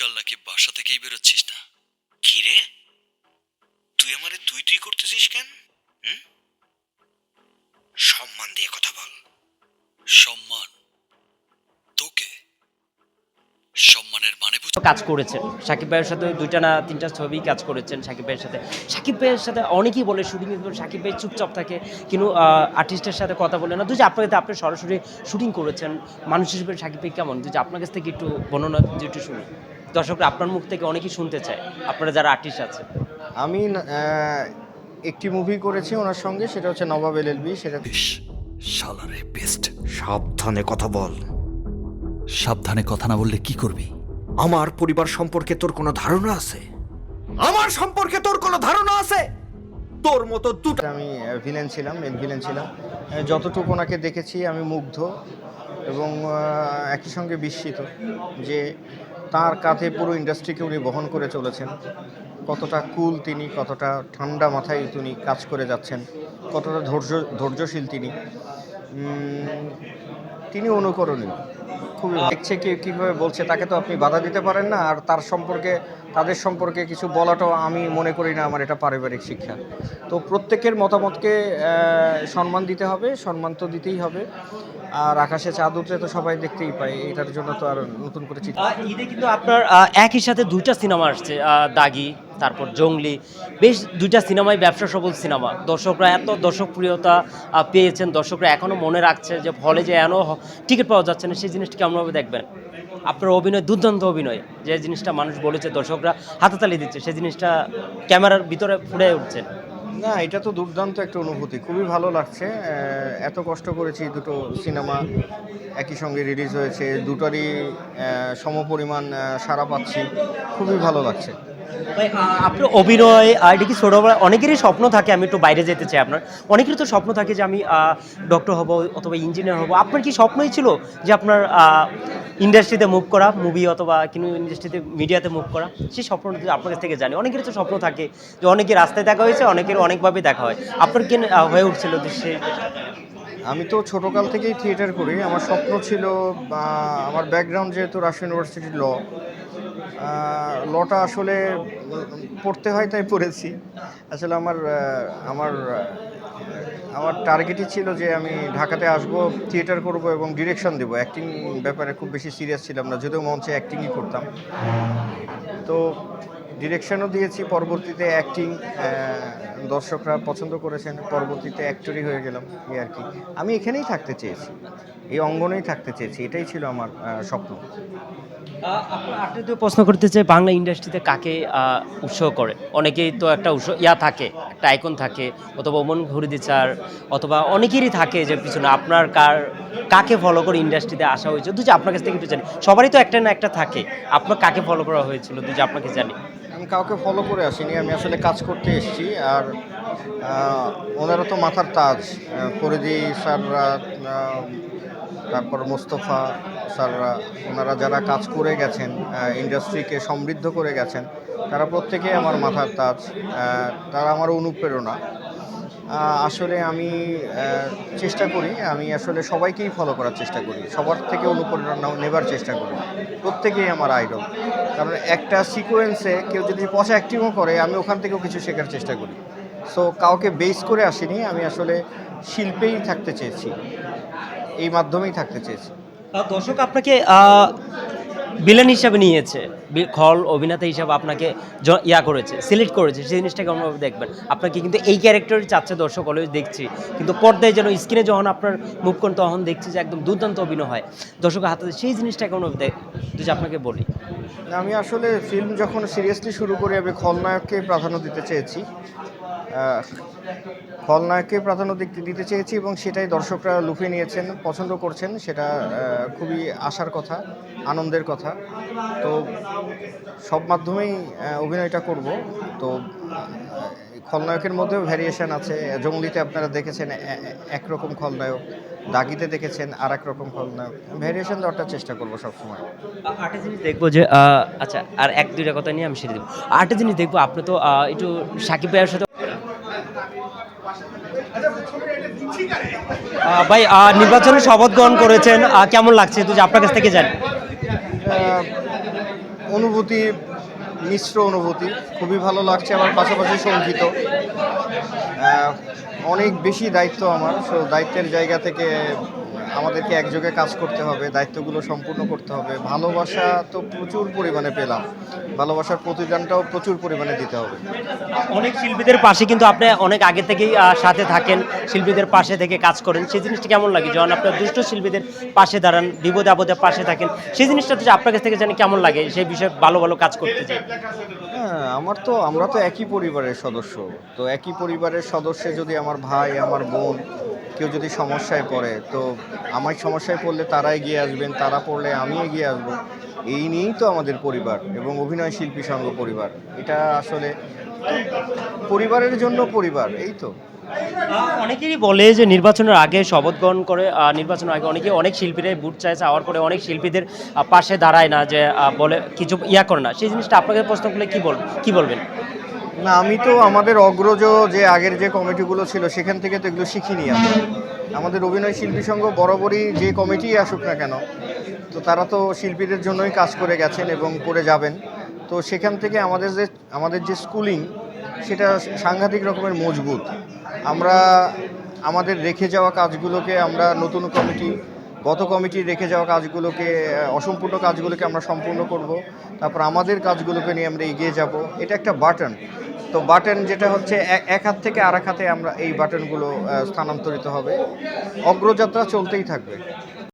আজকাল নাকি বাসা থেকেই বেরোচ্ছিস না? কি রে? তুই আমারে তুই তুই করতেছিস কেন? সম্মান দিয়ে কথা বল। সম্মান? তোকে? সম্মানের মানে কাজ করেছেন। সাকিব ভাইয়ের সাথে দুইটা না তিনটা ছবি কাজ করেছেন সাকিব ভাইয়ের সাথে। সাকিব ভাইয়ের সাথে অনেকেই বলে শুটিং সাকিব ভাই চুপচাপ থাকে, কিন্তু আর্টিস্টের সাথে কথা বলে না। দুই যে আপনাকে আপনি সরাসরি শুটিং করেছেন। মানুষ হিসেবে সাকিব ভাই কেমন? দুই আপনার কাছ থেকে একটু বর্ণনা, একটু শুনি। দর্শকরা আপনার মুখ থেকে অনেকেই শুনতে চায় আপনারা যারা আর্টিস্ট আছে আমি একটি মুভি করেছি ওনার সঙ্গে সেটা হচ্ছে নবাব এলএলবি সেটা বেশ শালারে বেস্ট সাবধানে কথা বল। সাবধানে কথা না বললে কি করবি? আমার পরিবার সম্পর্কে তোর কোনো ধারণা আছে? আমার সম্পর্কে তোর কোনো ধারণা আছে? তোর মতো দুটো আমি ভিলেন ছিলাম মেন ভিলেন ছিলাম। যতটুকু ওনাকে দেখেছি আমি মুগ্ধ এবং একই সঙ্গে বিস্মিত যে তার কাঁধে পুরো ইন্ডাস্ট্রিকে উনি বহন করে চলেছেন। কতটা কুল তিনি, কতটা ঠান্ডা মাথায় তিনি কাজ করে যাচ্ছেন, কতটা ধৈর্য, ধৈর্যশীল তিনি। তিনি অনুকরণীয়। খুবই দেখছে কি কীভাবে বলছে তাকে তো আপনি বাধা দিতে পারেন না, আর তার সম্পর্কে তাদের সম্পর্কে কিছু বলাটাও আমি মনে করি না আমার এটা পারিবারিক শিক্ষা। তো প্রত্যেকের মতামতকে সম্মান দিতে হবে, সম্মান তো দিতেই হবে। আর আকাশে চাঁদ উঠলে তো সবাই দেখতেই পায়, এটার জন্য তো আর নতুন করে চিন্তা। ঈদে কিন্তু আপনার একই সাথে দুইটা সিনেমা আসছে দাগি, তারপর জঙ্গলি। বেশ দুইটা সিনেমাই ব্যবসা সফল সিনেমা। দর্শকরা এত দর্শক প্রিয়তা পেয়েছেন, দর্শকরা এখনও মনে রাখছে যে হলে যে এখনও টিকিট পাওয়া যাচ্ছে না, সেই জিনিসটা কেমনভাবে দেখবেন। আপনার অভিনয়, দুর্দান্ত অভিনয়, যে জিনিসটা মানুষ বলেছে, দর্শকরা হাতাতালি দিচ্ছে সেই জিনিসটা ক্যামেরার ভিতরে ফুটে উঠছে। না, এটা তো দুর্দান্ত একটা অনুভূতি, খুবই ভালো লাগছে। এত কষ্ট করেছি দুটো সিনেমা, একই সঙ্গে রিলিজ হয়েছে, দুটারই সমপরিমাণ সারা পাচ্ছি, খুবই ভালো লাগছে। আপনার অভিনয়, আর এটা কি ছোটোবেলা অনেকেরই স্বপ্ন থাকে, আমি একটু বাইরে যেতে চাই আপনার। অনেকেরই তো স্বপ্ন থাকে যে আমি ডক্টর হব অথবা ইঞ্জিনিয়ার হব। আপনার কি স্বপ্নই ছিল যে আপনার ইন্ডাস্ট্রিতে মুভ করা মুভি অথবা কিন্তু ইন্ডাস্ট্রিতে মিডিয়াতে মুভ করা? সেই স্বপ্নটা যদি আপনার কাছ থেকে জানি। অনেকেরই তো স্বপ্ন থাকে যে অনেকে রাস্তায় দেখা হয়েছে, অনেকের অনেকভাবে দেখা হয়। আপনার কেন হয়ে উঠছিল যে সে আমি তো ছোটোকাল থেকেই থিয়েটার করি। আমার স্বপ্ন ছিল আমার ব্যাকগ্রাউন্ড যেহেতু রাজশাহী ইউনিভার্সিটির ল লটা আসলে পড়তে হয় তাই পড়েছি। আসলে আমার আমার আমার টার্গেটই ছিল যে আমি ঢাকাতে আসব থিয়েটার করব এবং ডিরেকশন দেবো। অ্যাক্টিং ব্যাপারে খুব বেশি সিরিয়াস ছিলাম না, যদিও মঞ্চে অ্যাক্টিংই করতাম। তো ডিরেকশনও দিয়েছি, পরবর্তীতে অ্যাক্টিং দর্শকরা পছন্দ করেছেন, পরবর্তীতে অ্যাক্টরই হয়ে গেলাম এই আর কি। আমি এখানেই থাকতে চেয়েছি। এই অঙ্গনেই থাকতে চেয়েছি। এটাই ছিল আমার স্বপ্ন। আপনি তো প্রশ্ন করতে চাই, বাংলা ইন্ডাস্ট্রিতে কাকে উৎসাহ করে? অনেকেই তো একটা উৎস, ইয়া থাকে, একটা আইকন থাকে, অথবা ওমন ঘুরিদি চার অথবা অনেকেরই থাকে যে পিছনে আপনার কার, কাকে ফলো করে ইন্ডাস্ট্রিতে আসা হয়েছে। দুজি আপনার কাছ থেকে একটু জানি। সবারই তো একটা না একটা থাকে। আপনার কাকে ফলো করা হয়েছিল? দুজি আপনাকে জানি। কাউকে ফলো করে আসিনি, আমি আসলে কাজ করতে এসেছি আর ওনারা তো মাথার তাজ ফরিদি স্যাররা তারপর মোস্তফা স্যাররা, ওনারা যারা কাজ করে গেছেন ইন্ডাস্ট্রিকে সমৃদ্ধ করে গেছেন, তারা প্রত্যেকেই আমার মাথার তাজ তারা আমার অনুপ্রেরণা। আসলে আমি চেষ্টা করি, আমি আসলে সবাইকেই ফলো করার চেষ্টা করি, সবার থেকে অনুপ্রেরণা নেবার চেষ্টা করি, প্রত্যেকেই আমার আইডল কারণ একটা সিকোয়েন্সে কেউ যদি পচা অ্যাক্টিংও করে, আমি ওখান থেকেও কিছু শেখার চেষ্টা করি। সো কাউকে বেস করে আসিনি, আমি আসলে শিল্পেই থাকতে চেয়েছি, এই মাধ্যমেই থাকতে চেয়েছি। দর্শক, আপনাকে বিলেন হিসাবে নিয়েছে। খল অভিনেতা হিসাবে আপনাকে ইয়া করেছে সিলেক্ট করেছে। সেই জিনিসটাকে কেমনভাবে দেখবেন। আপনাকে কিন্তু এই ক্যারেক্টারই চাচ্ছে দর্শক অলওয়েজ দেখছি। কিন্তু পর্দায় যেন স্ক্রিনে যখন আপনার মুভ করেন, তখন দেখছি যে একদম দুর্দান্ত অভিনয় হয়। দর্শকের হাতে সেই জিনিসটা কেমনভাবে দেখ যদি আপনাকে বলি। আমি আসলে ফিল্ম যখন সিরিয়াসলি শুরু করি, আমি খলনায়ককে প্রাধান্য দিতে চেয়েছি। খলনায়ককে প্রাধান্য দিতে- চেয়েছি এবং সেটাই দর্শকরা লুফে নিয়েছেন, পছন্দ করছেন, সেটা খুবই আশার কথা, আনন্দের কথা। তো সব মাধ্যমেই অভিনয়টা করব। তো খলনায়কের মধ্যেও ভ্যারিয়েশন আছে। জঙ্গলিতে আপনারা দেখেছেন একরকম খলনায়ক, দাগিতে দেখেছেন আর এক রকম খলনায়ক। ভ্যারিয়েশন দেওয়ার চেষ্টা করব সবসময়। আরেকটা জিনিস দেখব যে আচ্ছা আর এক, দুইটা কথা নিয়ে আমি সেরে দেবো। আরেকটা জিনিস দেখব, আপনি তো একটু সাকিব ভাইয়ের সাথে ভাই নির্বাচনে শপথ গ্রহণ করেছেন কেমন লাগছে? তুই আপনার কাছ থেকে জানি। অনুভূতি মিশ্র অনুভূতি খুবই ভালো লাগছে আমার পাশাপাশি শঙ্কিত আহ, অনেক বেশি দায়িত্ব আমার সো দায়িত্বের জায়গা থেকে আমাদেরকে একযোগে কাজ করতে হবে দায়িত্বগুলো সম্পূর্ণ করতে হবে। ভালোবাসা তো প্রচুর পরিমাণে পেলাম। ভালোবাসার প্রতিদানটাও প্রচুর পরিমাণে দিতে হবে। অনেক শিল্পীদের পাশে কিন্তু আপনি অনেক আগে থেকেই সাথে থাকেন শিল্পীদের পাশে থেকে কাজ করেন। সেই জিনিসটা কেমন লাগে? যখন আপনার দুষ্ট শিল্পীদের পাশে দাঁড়ান বিপদে আপদে পাশে থাকেন সেই জিনিসটা হচ্ছে আপনার কাছ থেকে জানি কেমন লাগে? সেই বিষয়ে ভালো ভালো কাজ করতে চাই। হ্যাঁ আমার তো আমরা তো একই পরিবারের সদস্য। তো একই পরিবারের সদস্যে যদি আমার ভাই আমার বোন কেউ যদি সমস্যায় পড়ে, তো আমার সমস্যায় পড়লে তারা এগিয়ে আসবেন, তারা পড়লে আমি এগিয়ে আসব। এই নিয়েই তো আমাদের পরিবার এবং অভিনয় শিল্পী সংঘ পরিবার। এটা আসলে পরিবারের জন্য পরিবার, এই তো। অনেকেরই বলে যে নির্বাচনের আগে শপথ গ্রহণ করে নির্বাচনের আগে অনেকে অনেক শিল্পীরাই বুট চায়, চাওয়ার পরে অনেক শিল্পীদের পাশে দাঁড়ায় না যে বলে কিছু ইয়া করে না। সেই জিনিসটা আপনাকে প্রশ্ন করলে কী বল, কী বলবেন? না, আমি তো আমাদের অগ্রজ যে আগের যে কমিটিগুলো ছিল, সেখান থেকে তো এগুলো শিখিনি আমি আমাদের অভিনয় শিল্পী সংঘ বরাবরই যে কমিটি আসুক না কেন, তো তারা তো শিল্পীদের জন্যই কাজ করে গেছেন এবং করে যাবেন। তো সেখান থেকে আমাদের যে আমাদের যে স্কুলিং, সেটা সাংঘাতিক রকমের মজবুত। আমরা আমাদের রেখে যাওয়া কাজগুলোকে আমরা নতুন কমিটি, গত কমিটি রেখে যাওয়া কাজগুলোকে অসম্পূর্ণ কাজগুলোকে আমরা সম্পূর্ণ করব। তারপর আমাদের কাজগুলোকে নিয়ে আমরা এগিয়ে যাব। এটা একটা বাটন। তো বাটন যেটা হচ্ছে এক- হাত থেকে আর এক হাতে আমরা এই বাটনগুলো স্থানান্তরিত হবে। অগ্রযাত্রা চলতেই থাকবে।